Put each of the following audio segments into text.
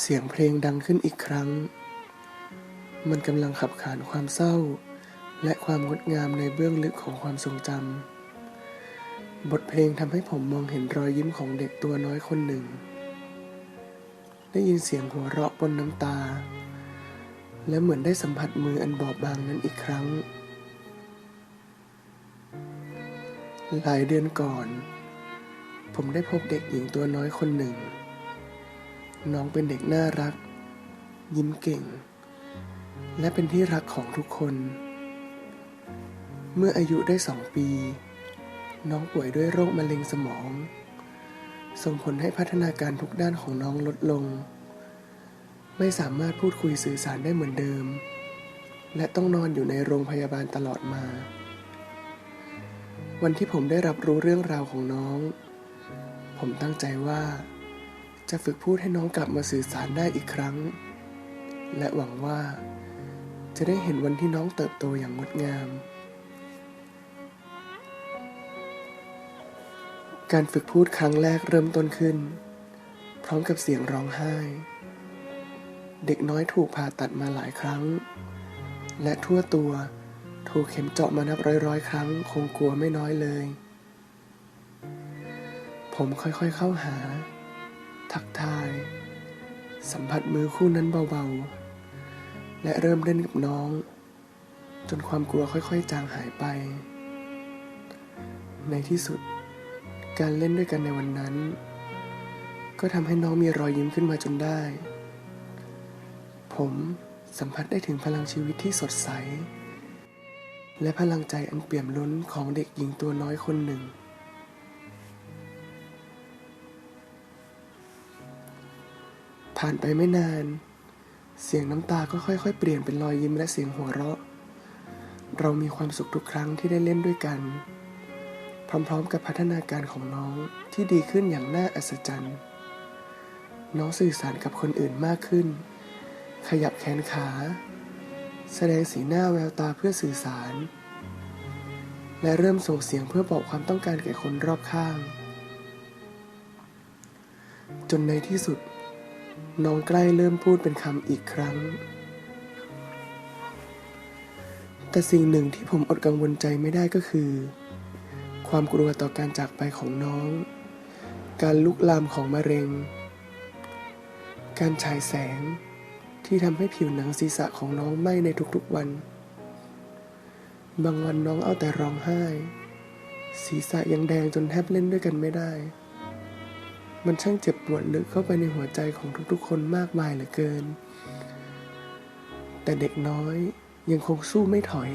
เสียงเพลงดังขึ้นอีกครั้ง มันกำลังขับขานความเศร้า และความงดงามในเบื้องลึกของความทรงจำ บทเพลงทำให้ผมมองเห็นรอยยิ้มของเด็กตัวน้อยคนหนึ่ง ได้ยินเสียงหัวเราะบนน้ำตา และเหมือนได้สัมผัสมืออันบอบบางนั้นอีกครั้ง หลายเดือนก่อน ผมได้พบเด็กหญิงตัวน้อยคนหนึ่ง น้องเป็นเด็กน่ารัก ยิ้มเก่ง และเป็นที่รักของทุกคน เมื่ออายุได้สองปี น้องป่วยด้วยโรคมะเร็งสมอง ส่งผลให้พัฒนาการทุกด้านของน้องลดลง ไม่สามารถพูดคุยสื่อสารได้เหมือนเดิม และต้องนอนอยู่ในโรงพยาบาลตลอดมา วันที่ผมได้รับรู้เรื่องราวของน้อง ผมตั้งใจว่า จะฝึกพูดให้น้องกลับมาสื่อสารได้อีกครั้ง และหวังว่า จะได้เห็นวันที่น้องเติบโตอย่างงดงาม การฝึกพูดครั้งแรกเริ่มต้นขึ้น พร้อมกับเสียงร้องไห้ เด็กน้อยถูกผ่าตัดมาหลายครั้ง และทั่วตัวถูกเข็มเจาะมานับร้อยๆ ครั้ง คงกลัวไม่น้อยเลย ผมค่อยๆเข้าหา ทักทาย สัมผัสมือคู่นั้นเบาๆ และเริ่มเล่นกับน้อง จนความกลัวค่อยๆ จางหายไป ในที่สุดการเล่นด้วยกันในวันนั้น ก็ทำให้น้องมีรอยยิ้มขึ้นมาจนได้ ผมสัมผัสได้ถึงพลังชีวิตที่สดใส และพลังใจอันเปี่ยมล้นของเด็กหญิงตัวน้อยคนหนึ่ง ผ่านไปไม่นาน เสียงน้ำตาก็ค่อยๆ เปลี่ยนเป็นรอยยิ้มและเสียงหัวเราะ เรามีความสุขทุกครั้งที่ได้เล่นด้วยกัน พร้อมๆ กับพัฒนาการของน้องที่ดีขึ้นอย่างน่าอัศจรรย์ น้องสื่อสารกับคนอื่นมากขึ้น ขยับแขนขา แสดงสีหน้าแววตาเพื่อสื่อสาร และเริ่มส่งเสียงเพื่อบอกความต้องการแก่คนรอบข้าง จนในที่สุด น้องใกล้เริ่มพูดเป็นคำอีกครั้ง แต่สิ่งหนึ่งที่ผมอดกังวลใจไม่ได้ก็คือ ความกลัวต่อการจากไปของน้อง การลุกลามของมะเร็ง การฉายแสงที่ทำให้ผิวหนังศีรษะของน้องไหม้ในทุกๆวัน บางวันน้องเอาแต่ร้องไห้ ศีรษะยังแดงจนแทบเล่นด้วยกันไม่ได้ มันช่างเจ็บปวดลึกเข้าไปในหัวใจของทุกๆ คนมากมายเหลือเกิน แต่เด็กน้อยยังคงสู้ไม่ถอย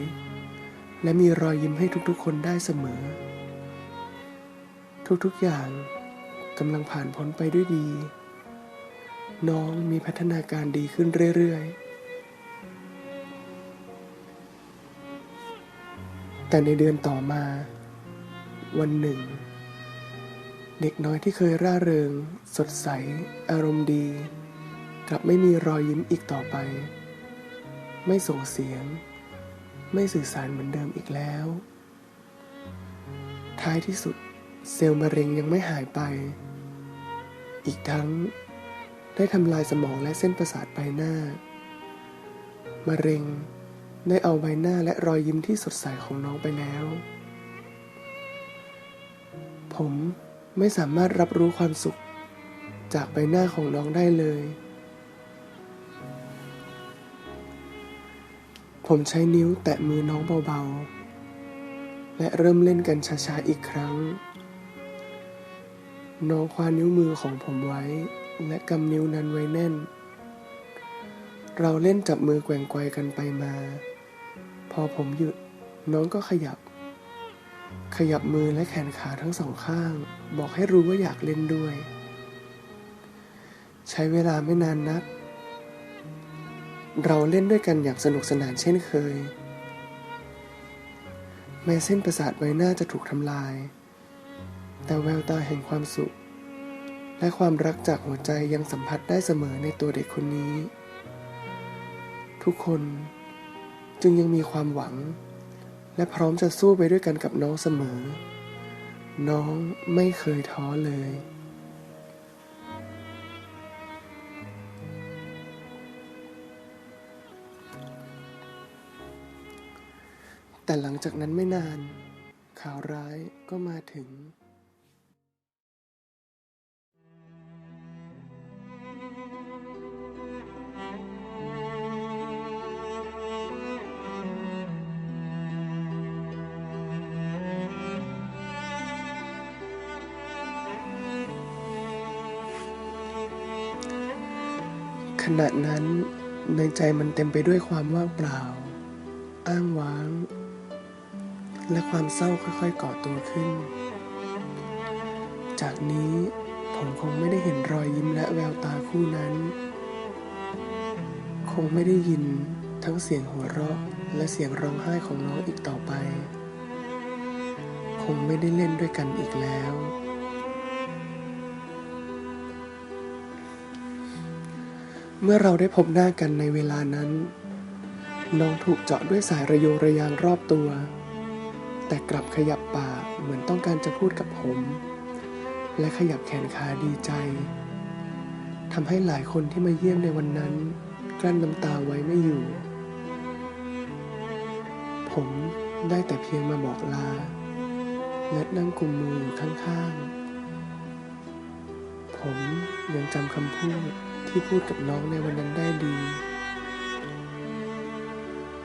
และมีรอยยิ้มให้ทุกๆ คนได้เสมอ ทุกๆ อย่างกำลังผ่านพ้นไปด้วยดี น้องมีพัฒนาการดีขึ้นเรื่อยๆ แต่ในเดือนต่อมา วันหนึ่ง เด็กน้อยที่เคยร่าเริง สดใส อารมณ์ดี กลับไม่มีรอยยิ้มอีกต่อไป ไม่ส่งเสียง ไม่สื่อสารเหมือนเดิมอีกแล้ว ท้ายที่สุดเซลล์มะเร็งยังไม่หายไป อีกทั้งได้ทำลายสมองและเส้นประสาทใบหน้า มะเร็งได้เอาใบหน้าและรอยยิ้มที่สดใสของน้องไปแล้ว ผม ไม่สามารถรับรู้ความสุข จากใบหน้าของน้องได้เลย ผมใช้นิ้วแตะมือน้องเบาๆ และเริ่มเล่นกันช้าๆอีกครั้ง น้องคว้านิ้วมือของผมไว้ และกำนิ้วนั้นไว้แน่น เราเล่นจับมือแกว่งไกวกันไปมา พอผมหยุดน้องก็ขยับ ขยับมือและแขนขาทั้งสองข้าง บอกให้รู้ว่าอยากเล่นด้วย ใช้เวลาไม่นานนัก เราเล่นด้วยกันอย่างสนุกสนานเช่นเคย แม้เส้นประสาทใบหน้าจะถูกทำลาย แต่แววตาแห่งความสุข และความรักจากหัวใจยังสัมผัสได้เสมอในตัวเด็กคนนี้ ทุกคนจึงยังมีความหวัง และพร้อมจะสู้ไปด้วยกันกับน้องเสมอ น้องไม่เคยท้อเลย แต่หลังจากนั้นไม่นาน ข่าวร้ายก็มาถึง ณะนั้นในใจมันเต็มไปด้วยความว่างเปล่า อ้างว้าง และความเศร้าค่อยๆก่อตัวขึ้น จากนี้ผมคงไม่ได้เห็นรอยยิ้มและแววตาคู่นั้น คงไม่ได้ยินทั้งเสียงหัวเราะและเสียงร้องไห้ของน้องอีกต่อไป คงไม่ได้เล่นด้วยกันอีกแล้ว เมื่อเราได้พบหน้ากันในเวลานั้น น้องถูกเจาะด้วยสายระโยระยางรอบตัว แต่กลับขยับปากเหมือนต้องการจะพูดกับผม และขยับแขนขาดีใจทำให้หลายคนที่มาเยี่ยมในวันนั้น กลั้นน้ำตาไว้ไม่อยู่ ผมได้แต่เพียงมาบอกลา และนั่งกุมมืออยู่ข้างๆ ผมยังจำคำพูด ที่พูดกับน้องในวันนั้นได้ดี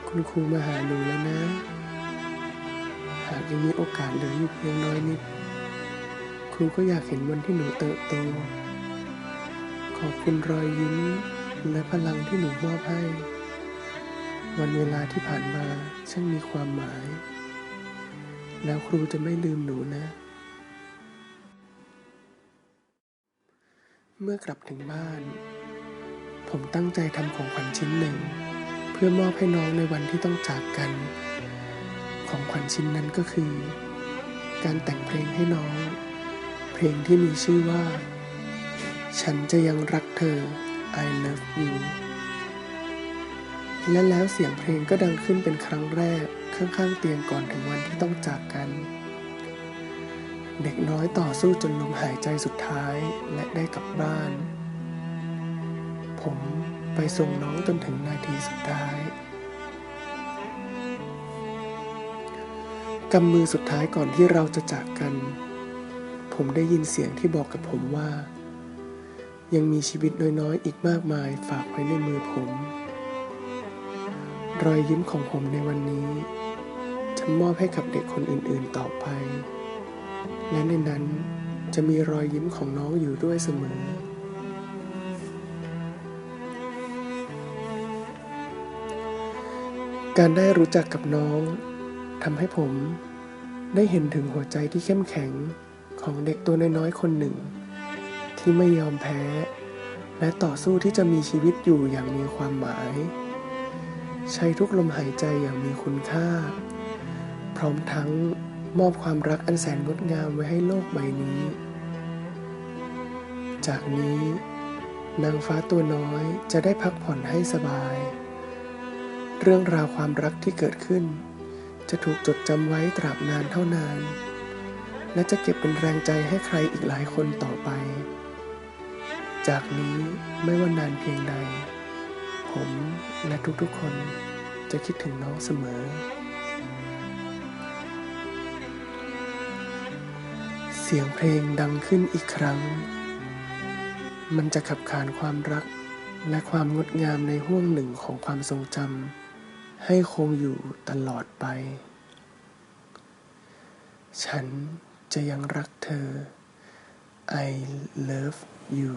คุณครูมาหาหนูแล้วนะ หากยังมีโอกาสเหลืออยู่เพียงน้อยนิด ครูก็อยากเห็นวันที่หนูเติบโต ขอบคุณรอยยิ้มและพลังที่หนูมอบให้ วันเวลาที่ผ่านมาช่างมีความหมาย แล้วครูจะไม่ลืมหนูนะ เมื่อกลับถึงบ้าน ผมตั้งใจทำของขวัญชิ้นหนึ่ง เพื่อมอบให้น้องในวันที่ต้องจากกัน ของขวัญชิ้นนั้นก็คือ การแต่งเพลงให้น้อง เพลงที่มีชื่อว่า ฉันจะยังรักเธอ I love you และแล้วเสียงเพลงก็ดังขึ้นเป็นครั้งแรกข้างๆเตียงก่อนถึงวันที่ต้องจากกัน เด็กน้อยต่อสู้จนลมหายใจสุดท้ายและได้กลับบ้าน ผมไปส่งน้องจนถึงนาทีสุดท้ายกำมือสุดท้ายก่อนที่เราจะจากกัน ผมได้ยินเสียงที่บอกกับผมว่า ยังมีชีวิตน้อยๆ อีกมากมายฝากไว้ในมือผม รอยยิ้มของผมในวันนี้ จะมอบให้กับเด็กคนอื่นๆต่อไป และในนั้นจะมีรอยยิ้มของน้องอยู่ด้วยเสมอ การได้รู้จักกับน้องทำให้ผมได้เห็นถึงหัวใจที่เข้มแข็งของเด็กตัวน้อยๆคนหนึ่ง ที่ไม่ยอมแพ้ และต่อสู้ที่จะมีชีวิตอยู่อย่างมีความหมาย ใช้ทุกลมหายใจอย่างมีคุณค่า พร้อมทั้ง มอบความรักอันแสนงดงามไว้ให้โลกใบนี้ จากนี้ นางฟ้าตัวน้อยจะได้พักผ่อนให้สบาย เรื่องราวความรักที่เกิดขึ้น จะถูกจดจำไว้ตราบนานเท่านาน และจะเก็บเป็นแรงใจให้ใครอีกหลายคนต่อไป จากนี้ไม่ว่านานเพียงใด ผมและทุกๆคนจะคิดถึงน้องเสมอ เสียงเพลงดังขึ้นอีกครั้ง มันจะขับขานความรักและความงดงามในห่วงหนึ่งของความทรงจำให้คงอยู่ตลอดไป ฉันจะยังรักเธอ I love you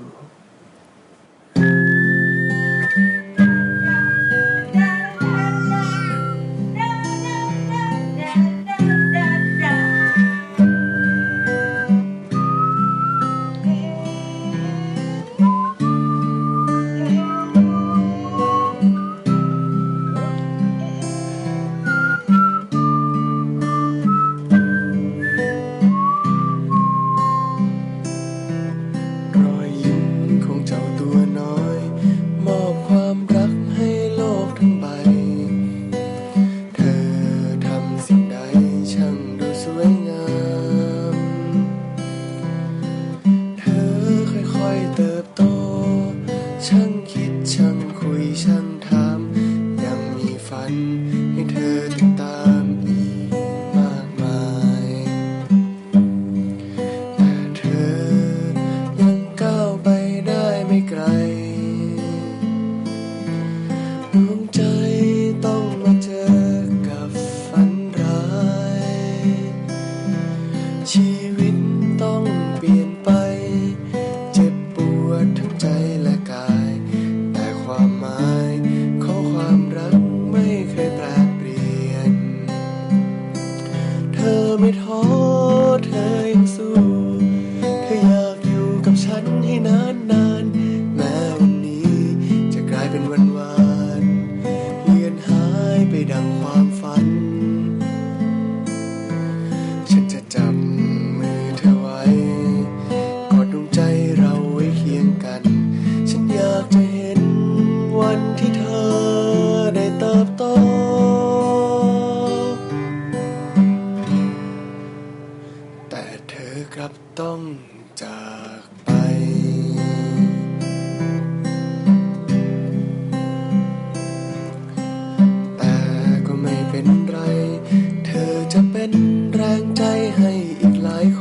ik lijk